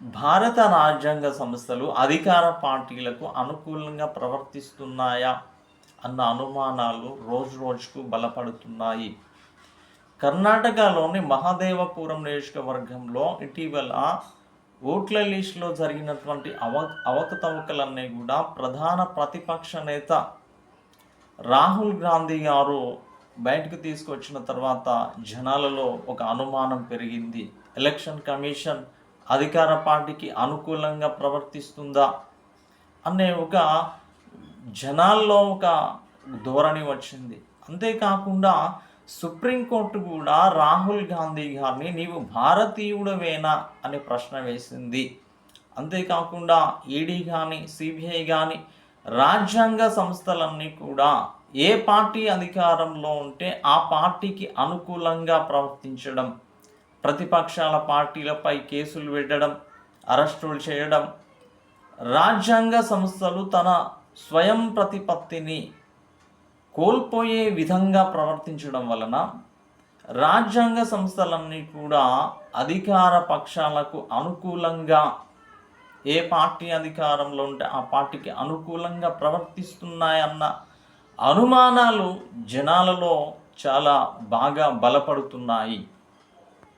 భారత రాజ్యాంగ సంస్థలు అధికార పార్టీలకు అనుకూలంగా ప్రవర్తిస్తున్నాయా అన్న అనుమానాలు రోజు రోజుకు బలపడుతున్నాయి. కర్ణాటకలోని మహాదేవపురం నియోజకవర్గంలో ఇటీవల ఓట్ల లిస్టులో జరిగినటువంటి అవ అవకతవకలన్నీ కూడా ప్రధాన ప్రతిపక్ష నేత రాహుల్ గాంధీ గారు బయటకు తీసుకొచ్చిన తర్వాత జనాలలో ఒక అనుమానం పెరిగింది. ఎలక్షన్ కమిషన్ అధికార పార్టీకి అనుకూలంగా ప్రవర్తిస్తుందా అనే ఒక జనాల్లో ఒక ధోరణి వచ్చింది. అంతేకాకుండా సుప్రీంకోర్టు కూడా రాహుల్ గాంధీ గారిని నీవు భారతీయుడవేనా అనే ప్రశ్న వేసింది. అంతేకాకుండా ఈడీ కానీ సిబిఐ కానీ రాజ్యాంగ సంస్థలన్నీ కూడా ఏ పార్టీ అధికారంలో ఉంటే ఆ పార్టీకి అనుకూలంగా ప్రవర్తించడం ప్రతిపక్షాల పార్టీలపై కేసులు పెట్టడం అరెస్టులు చేయడం రాజ్యాంగ సంస్థలు తన స్వయం ప్రతిపత్తిని కోల్పోయే విధంగా ప్రవర్తించడం వలన రాజ్యాంగ సంస్థలన్నీ కూడా అధికార పక్షాలకు అనుకూలంగా ఏ పార్టీ అధికారంలో ఉంటే ఆ పార్టీకి అనుకూలంగా ప్రవర్తిస్తున్నాయన్న అనుమానాలు జనాలలో చాలా బాగా బలపడుతున్నాయి.